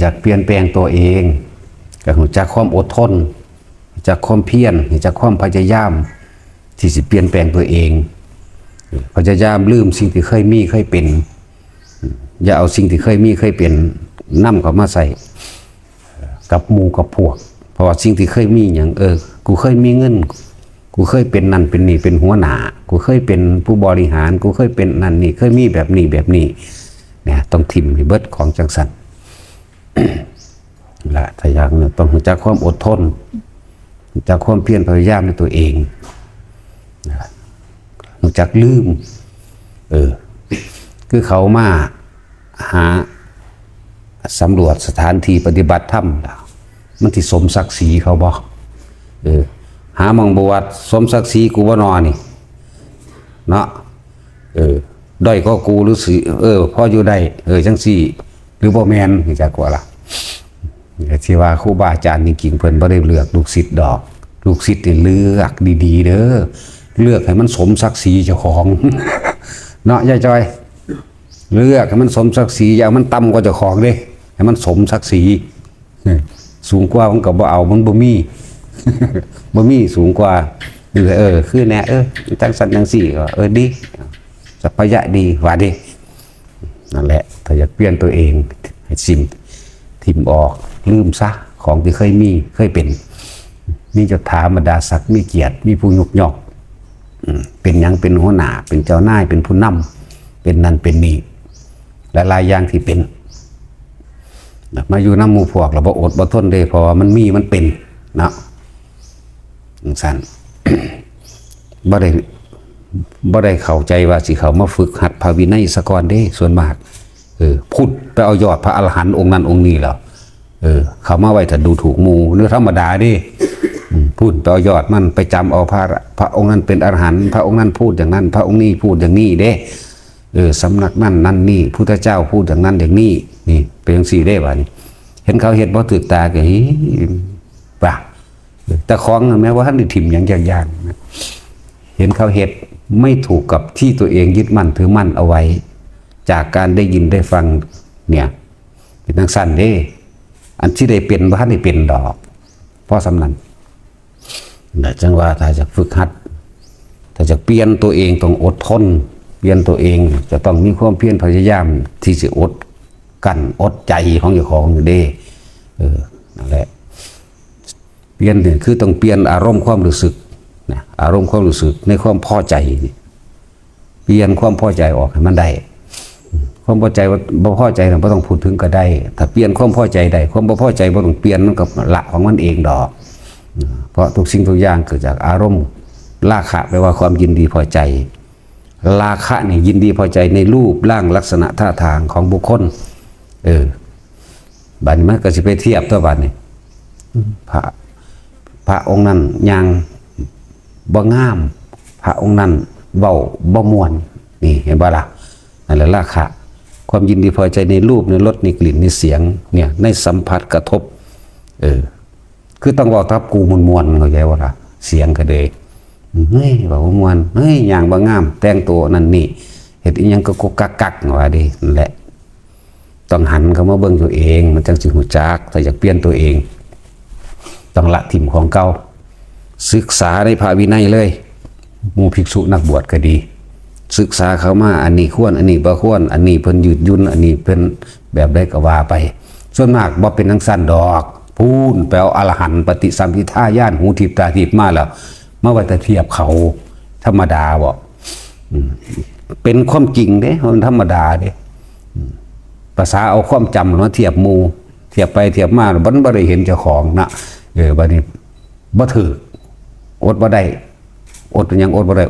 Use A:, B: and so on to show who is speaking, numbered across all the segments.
A: อยากเปลี่ยนแปลงตัวเองก็รู้จักความอดทนจักความเพียรจักความพยายาม ที่สิเปลี่ยนแปลงตัวเอง พยายามลืมสิ่งที่เคยมีเคยเป็น อย่าเอาสิ่งที่เคยมีเคยเป็นนำเข้ามาใส่กับมูกับพวก เพราะว่าสิ่งที่เคยมีอย่างเออ กูเคยมีเงิน กูเคยเป็นนั่นเป็นนี่เป็นหัวหน้ากูเคยเป็นผู้บริหาร กูเคยเป็นนั่นนี่เคยมีแบบนี้แบบนี้เนี่ยต้องทิมให้เบิดของจังสัน ละถ้าอยากเนี่ยต้องจักความอดทนจักความเพียรพยายามในตัวเองนะรู้จักลืม เออ คือเขามาหาสำรวจสถานที่ปฏิบัติธรรมแล้วมันที่สมศักดิ์ศรีเขาบอกเออ หามองบวชสมศักดิ์ศรีกูว่านอนี่ เนาะเออด้อยก็กูหรือสิเออพ่ออยู่ได้ เออจังสี่ รือบ่แมนนี่จักว่าล่ะที่ว่าครูบาอาจารย์นี่กิ่งเพิ่นบ่ได้เลือกลูกศิษย์ดอก ลูกศิษย์นี่เลือกดีๆ เด้อเลือกให้มันสมศักดิ์ศรีเจ้าของเนาะยายจอย เลือกให้มันสมศักดิ์ศรีอย่ามันต่ำกว่าเจ้าของเด้ให้มันสมศักดิ์ศรีสูงกว่ามันก็บ่เอามันบ่มีบ่มีสูงกว่าเออคือแน่เออจังสันจังสี่ก็เออดีสัพยะดีว่าดี นั่นแหละถ้าอยากเปลี่ยนตัวเองให้สิ่งทิมออกลืมซะของที่เคยมีเคยเป็นมีเจ้าถามดาศักดิ์มีเกียรติมีผู้ยกย่องเป็นยังเป็นหัวหน้าเป็นเจ้านายเป็นผู้นำเป็นนั่นเป็นนี่และหลายอย่างที่เป็นมาอยู่น้ำมูพวกเราบ่อดบ่ทนเลยเพราะว่ามันมีมันเป็นนะจังสันบ่ได้ บ่ได้เข้าใจว่าสิเขามาฝึกหัดภาวินัยสกอนเด้ ส่วนมากเออพูดไปเอายอดพระอรหันต์องค์นั้นองค์นี้แล้วเออ เขามาไว้ถ้าดูถูกมูเนื้อธรรมดาเดิพูดไปเอายอดมันไปจำเอาพระพระองค์นั้นเป็นอรหันต์พระองค์นั้นพูดอย่างนั้น พระองค์นี้พูดอย่างนี้เด้เออสำนักนั่นนั่นนี่พุทธเจ้าพูดอย่างนั้นอย่างนี้นี่เป็นอย่างสี่ได้บ่านี่เห็นเขาเห็นบ่ถือตาก็เฮ้ยป่ะแต่ของแม้ว่าท่านได้ถิ่มอย่างอย่างๆนะเห็นเขาเห็ด ไม่ถูกกับที่ตัวเองยึดมั่นถือมั่นเอาไว้ จากการได้ยินได้ฟังเนี่ยเป็นทังสั้นเด้อันที่ได้เป็นว่าท่านได้เป็นดอกเพราะสำนันแต่จังว่าถ้าจะฝึกหัด ถ้าจะเปลี่ยนตัวเองต้องอดทน เปลี่ยนตัวเองจะต้องมีความเพียรพยายามที่จะอดกันอดใจของเจ้าของอยู่เด้เออนั่นแหละเปลี่ยนเนี่ยคือต้องเปลี่ยนอารมณ์ความรู้สึก นะอารมณ์ความรู้สึกในความพอใจเปลี่ยนความพอใจออกให้มันได้ ความพอใจว่าบ่พอใจเราไม่ต้องพูดถึงก็ได้ ถ้าเปลี่ยนความพอใจได้ ความบ่พอใจบ่ต้องเปลี่ยนมันกับละของมันเองดอก เพราะทุกสิ่งทุกอย่างเกิดจากอารมณ์ราคะแปลว่าความยินดีพอใจ ราคะนี่ยินดีพอใจในรูปร่างลักษณะท่าทางของบุคคล เออบัดนี้มันก็สิไปเทียบตัวบัดนี้พระพระองค์นั้นยัง บ่งาม พระองค์นั้นเบาบ่มวนนี่เห็นบ่ล่ะนั่นแหละราคะความยินดีพอใจในรูปในรสในกลิ่นในเสียงเนี่ยในสัมผัสกระทบเออคือต้องบอกทับกูมวนมวนเข้าใจว่าล่ะเสียงก็เลยเฮ้ยบอกว่ามวนเฮ้ยอย่างบางงาม แต่งตัวนั่นนี่เห็ดอีหยังก็กกกักกักว่าดินั่นแหละ ต้องหันเข้ามาเบิ่งตัวเอง มันจังสิหูจักถ้าอยากเปลี่ยนตัวเอง ต้องละถิ่มของเก่า ศึกษาในพระวินัยเลยมูภิกษุนักบวชก็ดี ศึกษาเขามาอันนี้ควรอันนี้บ่ควรอันนี้เพิ่นยืดยุ่นอันนี้เพิ่นแบบใดก็ว่าไป ส่วนมากบ่เป็นทั้งสั้นดอก พูนแปลอรหันต์ปฏิสัมพิทาญาณหูทิพตาทิพมาแล้วมาว้แต่เทียบเขาธรรมดาบ่อืมเป็นความจริงเด้มันธรรมดาเด้ภาษาเอาความจำมาเทียบมูเทียบไปเทียบมาบันบ่ได้เห็นเจ้าของนะเออบัดนี้บ่ถือ อดบ่ได้อดเป็นหยังอดบ่ได้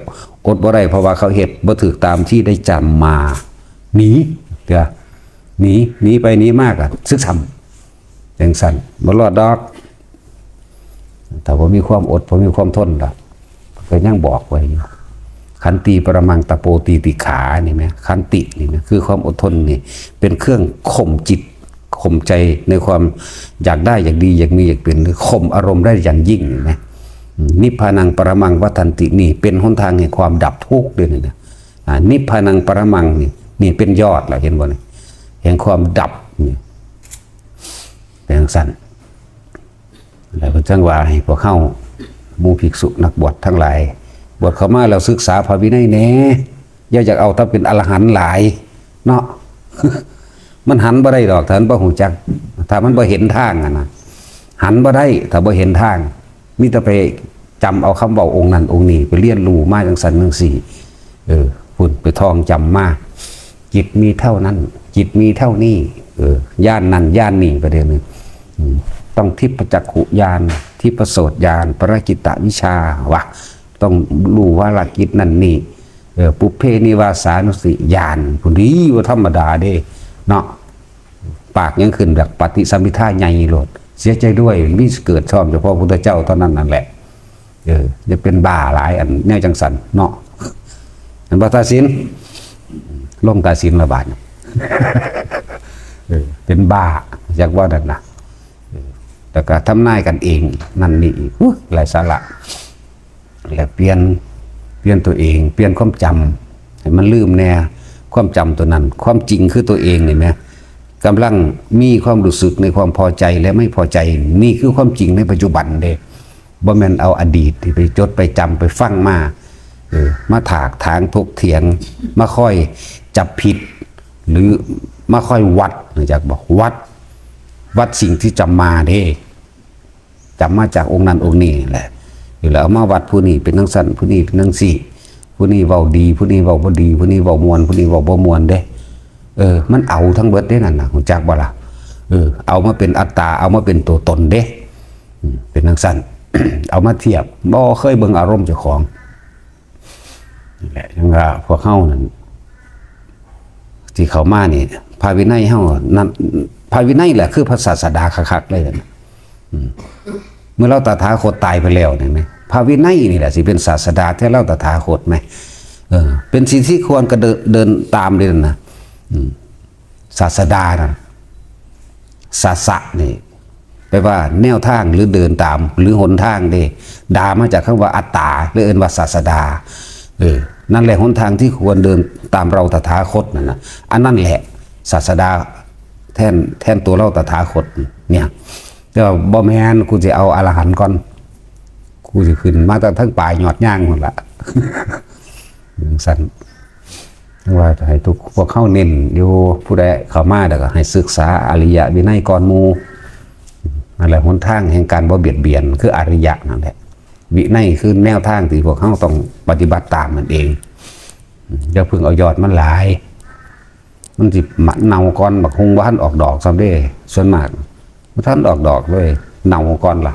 A: อดบ่ได้เพราะว่าเขาเฮ็ดบ่ถือตามที่ได้จำมาหนีเด้อหนีหนีไปหนีมากอะซึกซ้ำจังสั่นบ่รอดดอกถ้าบ่มีความอดบ่มีความทนล่ะก็ยังบอกไว้อยู่ขันติประมังตะโปตีติขานี่ไหมขันตินี่ไหมคือความอดทนนี่ เป็นเครื่องข่มจิตข่มใจในความอยากได้อยากดีอยากมีอยากเป็นหรือข่มอารมณ์ได้อย่างยิ่งนไหม นิพพานังปรมังวัฏันตินี่ เป็นหนทางแห่งความดับทุกข์ด้วยนี่นะนิพพานังปรมังนี่นี่เป็นยอดเราเห็นบ่เนี่ยแห่งความดับนี่เป็นจังซั่นแล้วก็จังว่าให้พวกเข้ามูภิกษุนักบวชทั้งหลายบวชเข้ามาแล้วศึกษาพระวินัยแน่อย่าอยากเอาถ้าเป็นอรหันต์หลาย เนาะมันหันบ่ได้ดอกถ้านบ่ฮู้จักถ้ามันบ่เห็นทางอะนะหันบ่ได้ถ้าบ่เห็นทาง มีแต่ไปจำเอาคำเว้าองค์นั้นองค์นี้ ไปเรียนรู้มาจังซั่นจังซี่เออพุ่นไปท่องจำมาจิตมีเท่านั้น จิตมีเท่านี้เออย่านนั้นย่านนี้ประเด็นหนึงต้องทิพจักขุญาณทิพโสตญาณปรกิตวิชาวะต้องรู้ว่าหลักกิจนั่นนี่เออปุเพนิวาสานุสิญาณผู้นี้ว่าธรรมดาเด้เนาะปากยังขึ้นแบบปฏิสัมพิทาใหญ่โลด เสียใจด้วยมีเกิดชอบเฉพาะพุทธเจ้าเท่านั้นนั่นแหละเออจะเป็นบ้าหลายอันแนวจังสันเนาะอันบาตาสินลงตาสินระบาดเออเป็นบ้าอยากว่าดันนะแต่ก็ทำนายกันเองนั่นนี่อีกหลายสาระแล้วเปลี่ยนเปลี่ยนตัวเอง เปลี่ยนความจำให้มันลืมแน่ความจำตัวนั้น ความจริงคือตัวเองเห็นไหม กำลังมีความรู้สึกในความพอใจและไม่พอใจ นี่คือความจริงในปัจจุบันเด้บ่แม่นเอาอดีตที่ไปจดไปจำไปฟังมาเออมาถากถางทกเถียง มาค่อยจับผิด หรือมาค่อยวัดนื่องจากบอกวัด วัดสิ่งที่จำมาเด้จำมาจากองค์นั้นองค์นี้แหละอยู่แล้วเอามาวัดผู้นี้เป็นนังสันผู้นี้เป็นนังสี่ผู้นี้เว้าดี ผู้นี้เว้าบ่ดี ผู้นี้เว้ามวนผู้นี้เว้าบ่มวนเด้ เออ มันเอาทั้งเบิดเด้นั่นนะรู้จักบ่ล่ะเออ เอามาเป็นอัตตา เอามาเป็นตัวตนเด้เป็นนังสันเอามาเทียบบ่เคยเบิ่งอารมณ์เจ้าของนี่แหละยังว่าพวกเฮานั่นที่เขามานี่พระวินัยเฮานั่นพระวินัยแหละคือพระศาสดาคักๆเลยนะเมื่อเราตถาคตตายไปแล้วเนี่ยไหมพระวินัยนี่แหละสิเป็นศาสดาที่เราตถาคตไหมเออ เป็นสิ่งที่ควรกระเดินตามเลยนะ ศาสดานะศาสะนี่แปลว่าแนวทางหรือเดินตาม หรือหนทางเดดามาจากคำว่าอัตตาหรือเอินว่าศาสดาเออนั่นแหละหนทางที่ควรเดินตามเราตถาคตนั่นนะอันนั่นแหละศาสดาแทนแทนตัวเราตถาคตเนี่ยแต่ว่าบ่แมนกูจะเอาอรหันต์ก่อนกูจะขึ้นมาตั้งทั้งปลายหยอดย่างหมดละย่างสัน ว่าให้ทุกพวกเข้าเน้นอยู่ผู้ใดเข้ามาแล้วก็ให้ศึกษาอริยวินัยก่อนมูนั่นแหละหนทางแห่งการบ่เบียดเบียน คืออริยะนั่นแหละวินัยคือแนวทางที่พวกเขาต้องปฏิบัติตามมันเองอย่าเพิ่งเอายอดมันหลาย มันสิมันเนาก่อนบักฮงบ้านออกดอกซ้ำเด้ส่วนมากบ่ท่านออกดอกเลยเนาก่อนล่ะ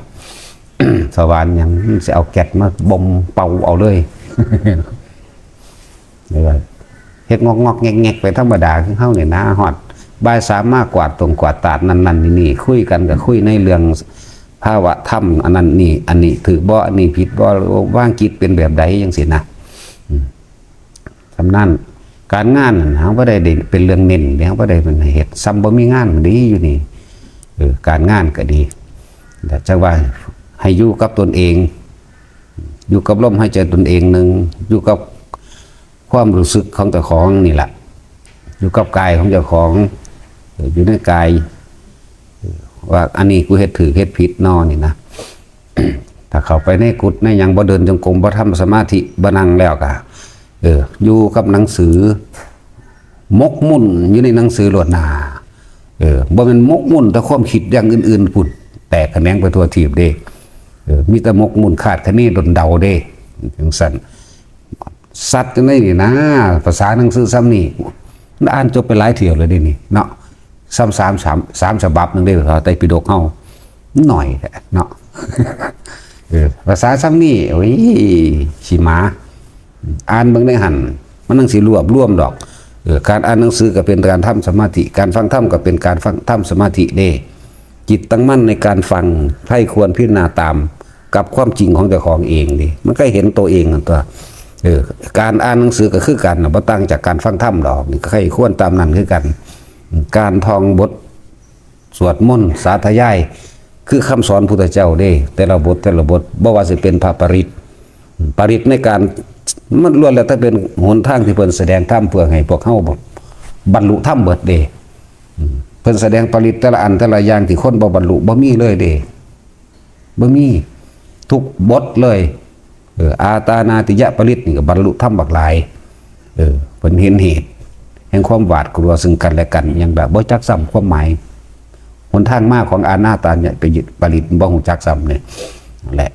A: สวรรค์ยังจะเอาแกะมาบ่มเป่าเอาเลยเลยว่า เฮ็ดงอกงอกแงกแงกไปธรรมดาคือเฮาเนี่ยนะฮอดบ่ายสามมากกว่าตรงกว่าตาดนั่นนั่นนี่นี่คุยกันก็คุยในเรื่องภาวะธรรมอันนั้นนี่อันนี้ถือบ่อันนี้ผิดบ่ว่างจิตเป็นแบบใดจังซี่นะอืมสำนั้นการงานนั่นเฮาบ่ได้เด่นเป็นเรื่องเน้นเฮาบ่ได้เป็นเฮ็ดซ้ำบ่มีงานดีอยู่นี่เออการงานก็ดีแต่จะว่าให้อยู่กับตนเอง อยู่กับลมใหายใจตนเองหนึ่งอยู่กับ ความรู้สึกของเจ้าของนี่แหละอยู่กับกายของเจ้าของอยู่ในกาย ว่าอันนี้กูเฮ็ดถือเฮ็ดผิดนอนี่นะถ้าเข้าไปในกุฏในยังบ่เดินจงกรมบ่ทำสมาธิบ่นั่งแล้วก็เอออยู่กับหนังสือ มกมุ่นอยู่ในหนังสือโลดหนาเออบ่แม่นมกมุ่นแต่ความคิดอย่างอื่นๆพุ่นแตกแขนงไปทั่วทีบเด้เออมีแต่มกมุ่นขาดคะเนดนเดาเด้จังซั่น สัตว์จังได๋นี่นะภาษาหนังสือซ้ำนี่อ่านจบไปหลายเที่ยวเลยด้นี่เนาะซ้ำสามสามสามฉบับหนึงเด้เขาไตปิฎกเฮาหน่อยแหละเนาะภาษาซ้ำนี่โอ้ยขี้หมา อ่านเบิ่งได้หันมันนังสิรวบรวมดอกออการอ่านหนังสือก็เป็นการทำสมาธิ การฟังธรรมก็เป็นการฟังทำสมาธิเด้จิตตั้งมั่นในการฟังใครควรพิจารณาตาม กับความจริงของเจ้าของเองดิมันก็เห็นตัวเองตัว เออการอ่านหนังสือก็คือกันบ่ต่างจากการฟังธรรมดอกนี่ก็ใครควรตามนั้นคือกัน การท่องบทสวดมนต์สาธยาย คือคำสอนพุทธเจ้าเด้ แต่ละบทแต่ละบทบ่ว่าสิเป็นพระปริตปริตในการมันล้วนแล้วถ้าเป็นหนทางที่เพิ่นแสดงธรรมเพื่อให้พวกเฮาบรรลุธรรมเบิดเด้เพิ่นแสดงปริตแต่ละอันแต่ละอย่างที่คนบ่บรรลุบ่มีเลยเด้บ่มีทุกบทเลย อออาตานาติยะปริตนี่ก็บรรลุธรรมบักหลายเออเพิ่นเห็นเหตุ แห่งความหวาดกลัวซึ่งกันและกันอย่างแบบบ่จักซ้ำความหมายหนทางมากของอาณาตาเนี่ยไปยึดปริตบ่ฮู้จักซ้ำเนี่ยแหละ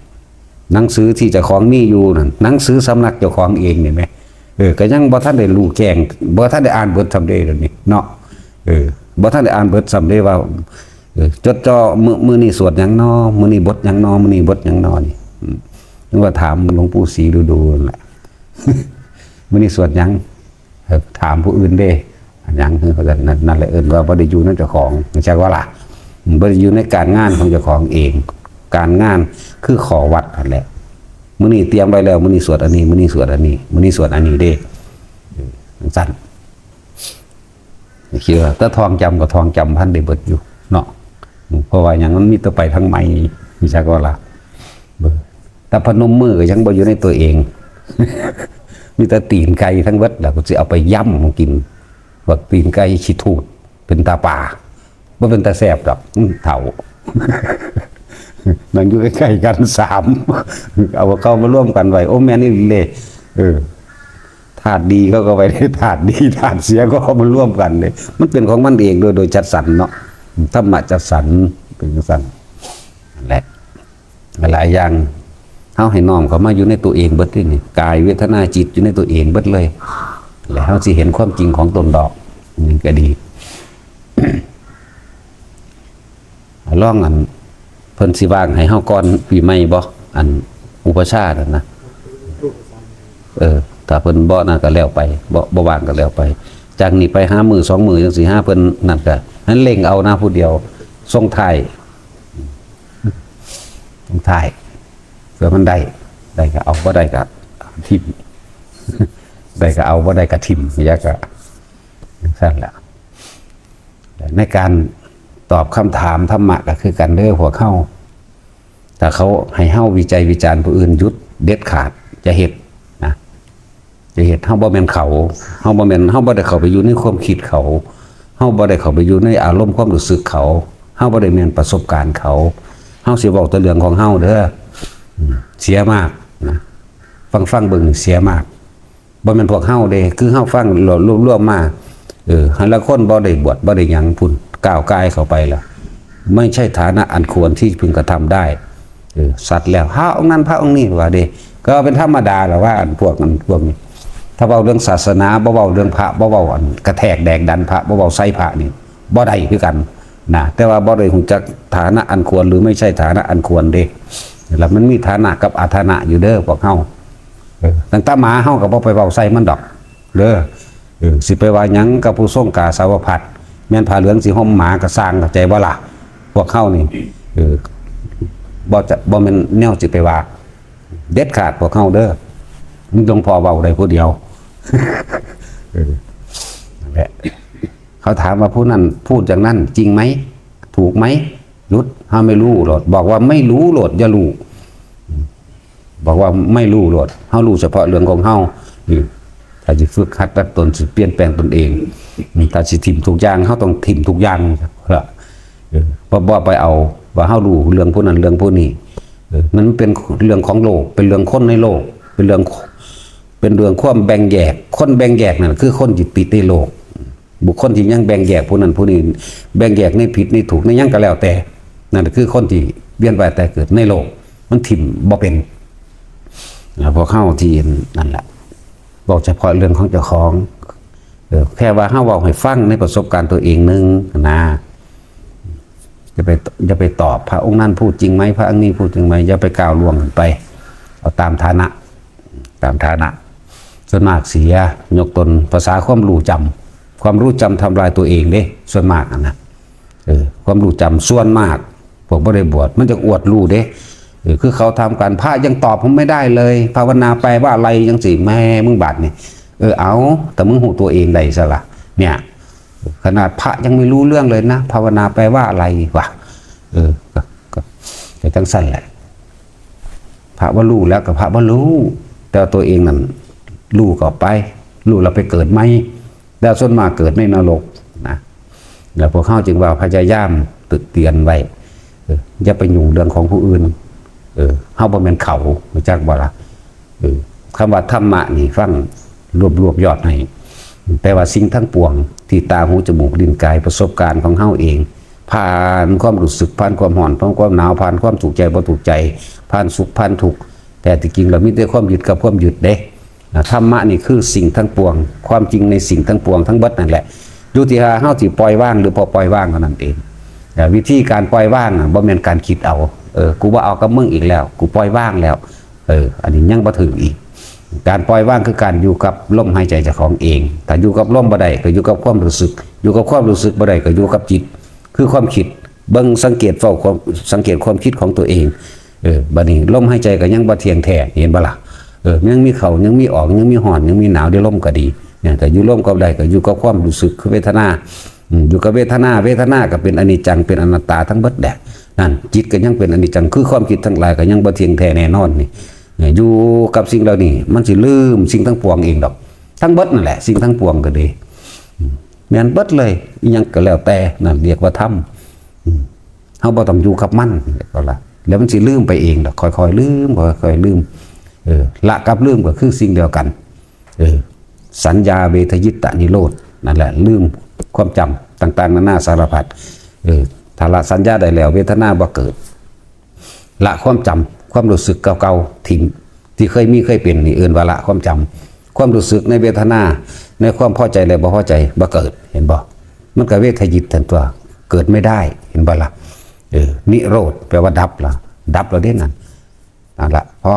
A: หนังสือที่จ้าของมีอยู่นั่นหนังสือสำนักเจ้าของเองนี่แหมเออก็ยังบ่ทันได้รู้แจ้งบ่ทันได้อ่านเบิดซำเด้เดี๋ยวนี้เนาะเออบ่ทันได้อ่านเบิดซำเด้ว่าเออจดจ่อมื้อมื้อนี้สวดหยังนอมื้อนี้บทหยังนอมื้อนี้บทหยังนอนี่ อืมนึกว่าถามหลวงปู่ศรีดูๆนั่นแหละมื้อนี้สวดยังถามผู้อื่นเด้ยังคือเขาจะนั่นแหละเอิ้นว่าบ่ได้อยู่นเจ้าของม่ใช่ว่าล่ะบ่ได้อยู่ในการงานของเจ้าของเอง การงานคือขอวัดนั่นแหละมื้อนี้เตรียมไว้แล้วมื้อนี้สวดอันนี้มื้อนี้สวดอันนี้มื้อนี้สวดอันนี้เด้เออจังซั่นคิดว่าถ้าทองจำกับทองจำพันได้เบิดอยู่เนาะเพราะว่าอย่างนั้นมีตัวไปทางใหม่มีจักว่าล่ะ แต่พนมมือก็ยังบ่อยู่ในตัวเอง มีแต่ตีนไก่ทั้งเบิดแล้วก็สิเอาไปย่ำมากินว่าตีนไก่ขี้ทูดเป็นตาป่าบ่เป็นตาแซ่บดอกเฒ่านั่งอยู่ใกล้ๆกันสามเอาเข้ามาร่วมกันไว้โอ้แม่นี่เลยเออถาดดีเขาก็ไปได้ถาดดีถาดเสียก็เอามาร่วมกันเลยมันเป็นของมันเองโดยโดยจัดสรรเนาะธรรมะจัดสรรเป็นสรรนั่นแหละหลายอย่าง เฮาให้น้อมเขามาอยู่ในตัวเองเบิดที่นี่กายเวทนาจิตอยู่ในตัวเองเบิดเลย แล้วเฮาสิเห็นความจริงของตนดอกนี่ก็ดีล่องอันเพิ่นสิว่างให้เฮาก่อนปีใหม่บ่อันอุปชาย์นั่นนะเออถ้าเพิ่นบ่นั่นก็แล้วไปบ่บ่ว่างก็แล้วไป จากนี้ไปห้ามือสองมือจังสี่ห้าเพิ่นนั่นก็นั้นเล่งเอานะผู้เดียวส่งทายส่งทาย เพื่อมันได้ ได้ก็เอาบ่ได้ก็ทิมได้ก็เอาบ่ได้ก็ทิมยากก็จังซั่นแหละในการตอบคำถามธรรมะก็คือกันเด้อหัวเข้าแต่เขาให้เฮาวิจัยวิจารณ์ผู้อื่นหยุดเด็ดขาดจะเห็ดนะจะเห็ดเฮาบ่แมนเขาเฮาบ่แมนเฮาบ่ได้เขาไปอยู่ในความคิดเขาเฮาบ่ได้เขาไปอยู่ในอารมณ์ความรู้สึกเขาเฮาบ่ได้แมนประสบการณ์เขาเฮาสิบอกแต่เรื่องของเฮาเด้อ เสียมากนะฟังฟังเบิ่งเสียมากบ่แม่นพวกเฮาเด้คือเฮาฟังรวมๆมาเออหันละคนบ่ได้บวชบ่ได้หยังพุ่นก้าวกายเข้าไปล้วไม่ใช่ฐานะอันควรที่พึงกระทำได้เออสัตว์แล้วพระองค์นั้นพระองค์นี้ว่าเด้ก็เป็นธรรมดาแหละว่าอันพวกนั้นพวกนี้ถ้าเว้าเรื่องศาสนาบ่เว้าเรื่องพระบ่เว้าอันกระแทกแดกดันพระบ่เว้าใส่พระนี่บ่ได้คือกันนะแต่ว่าบ่ได้ฮู้จักฐานะอันควรหรือไม่ใช่ฐานะอันควรเด้ แล้วมันมีฐานะกับอาฐานะอยู่เด้อพวกเฮาเออตั้งแต่หมาเฮาก็บ่ไปเว้าใส่มันดอก เด้อเออสิไปว่าหยังกับผู้ทรงกาสาวพัดแม่นผ้าเหลืองสิห่มหมาก็สร้างเข้าใจบ่ล่ะพวกเฮานี่เออบ่จะบ่แม่นแนวสิไปว่า เด็ดขาดพวกเฮาเด้อมึงจงพอเว้าได้ผู้เดียวเออนั่นแหละเขาถามว่าผู้นั้นพูดอย่างนั้นจริงไหม ถูกไหมหยุด เฮาไม่รู้โหลดบอกว่าไม่รู้โหลดอย่ารู้บอกว่าไม่รู้โหลดเฮารู้เฉพาะเรื่องของเฮานี่ถ้าสิฝึกหัดรักตนสิเปลี่ยนแปลงตนเองถ้าสิทิมทุกอย่างเฮาต้องทิมทุกอย่างละบ่บ่ไปเอา ว่าเฮารู้เรื่องผู้นั้นเรื่องผู้นี้มันเป็นเรื่องของโลก เป็นเรื่องคนในโลก เป็นเรื่องเป็นเรื่องความแบ่งแยก คนแบ่งแยกนั่นคือคนจิตติดในโลก บุคคลที่ยังแบ่งแยกผู้นั้นผู้นี้แบ่งแยกในผิดในถูกในยังก็แล้วแต่ นั่นคือคนที่เวียนว่ายแต่เกิดในโลก มันถิ่มบ่เป็นแล้วพอเข้าทีนั่นแหละบอกเฉพาะเรื่องของเจ้าของแค่ว่าห้าบอกให้ฟังในประสบการณ์ตัวเองนึงนะจะไปจะไปตอบพระองค์นั้นพูดจริงไหมพระองค์นี้พูดจริงไหมอย่าไปกล่าวล่วงกันไป เอาตามฐานะ ตามฐานะส่วนมากเสียยกตนภาษาความรู้จำความรู้จำทำลายตัวเองเด้ ส่วนมากนะเออความรู้จำส่วนมาก พวกบ่ได้บวชมันจะอวดรู้เด้คือเขาทำการพระยังตอบผมไม่ได้เลย ภาวนาไปว่าอะไรยังสิแม่มึงบาดเนี่ยเออเอา แต่มึงหูตัวเองได้ซะละเนี่ยขนาดพระยังไม่รู้เรื่องเลยนะภาวนาไปว่าอะไรวะเออก็ก็ก็จังสั้นแหละพระว่ารู้แล้วกับพระว่ารู้ แต่ตัวเองนั่นรู้ก็ไปรู้เราไปเกิดไหมแล้วส่วนมากเกิดในนรกนะแล้วพวกเข้าจึงว่าพยายามตึกเตือนไว้ อย่าไปยุ่งเรื่องของผู้อื่น เออเฮาบ่แม่นเขาจักบ่ล่ะเออคำว่าธรรมะนี่ฟังรวบรวบยอดให้แปลว่าสิ่งทั้งปวง ที่ตาหูจมูกลิ้นกายประสบการณ์ของเฮาเอง ผ่านความรู้สึกผ่านความหอนผ่านความหนาวผ่านความถูกใจบ่ถูกใจ ผ่านสุขผ่านทุกข์แต่ที่จริงเรามีแต่ความยึดกับความหยึดเด้นะธรรมะนี่คือสิ่งทั้งปวง ความจริงในสิ่งทั้งปวงทั้งบิดนั่นแหละอยู่ที่ว่าเฮาสิปล่อยว่างหรือพอปล่อยว่างเท่านั้นเอง วิธีการปล่อยว่างบ่แม่นการคิดเอาเออกูว่าเอากับมึงอีกแล้ว กูปล่อยว่างแล้วเอออันนี้ยังบ่ถึงอีก การปล่อยว่างคือการอยู่กับลมหายใจเจ้าของเองแต่อยู่กับลมบ่ได้ก็อยู่กับความรู้สึก อยู่กับความรู้สึกบ่ได้ก็อยู่กับจิต คือความคิดเบิ่งสังเกตเฝ้าความสังเกตความคิดของตัวเองเออบัดนี้ลมหายใจก็ยังบ่เที่ยงแท้เห็นบ่ล่ะเออยังมีเขายังมีออกยังมีหอนยังมีหนาวเดี๋ยวลมก็ดีเนี่ยแต่อยู่ลมกับใดก็อยู่กับความรู้สึกคือเวทนา อยู่กับเวทนาเวทนาก็เป็นอนิจจังเป็นอนัตตาทั้งเบิดแดกนั่นจิตก็ยังเป็นอนิจจังคือความคิดทั้งหลายก็ยังบ่เที่ยงแท้แน่นอนนี่อยู่กับสิ่งเหล่านี้มันสิลืมสิ่งทั้งปวงเองดอก ทั้งเบิดนั่นแหละสิ่งทั้งปวงก็ดีอืมแม่นเบิดเลยอยังก็แล้วแต่นั่นเรียกว่าธรรมเฮาบ่ต้องอยู่กับมันก็ละแล้วมันสิลืมไปเองดอกค่อยๆลืมค่อยๆลืมเออละกับลืมก็คือสิ่งเดียวกันเออสัญญาเวทยิตะนิโรธนั่นแหละลืมความจำ ต่าง ๆ นานาสารพัดเออถ้าละสัญญาได้แล้ว เวทนาบ่เกิด ละความจำความรู้สึกเก่าๆทิ้งที่เคยมีเคยเป็นนี่เอื่นว่าละความจำความรู้สึกในเวทนาในความพอใจและบ่พอใจบ่เกิดเห็นบ่มันก็เวทยิตทันตัว เกิดไม่ได้เห็นบ่ล่ะเออนิโรธแปลว่าดับละดับแล้วเด้นั่นนั่นละพอ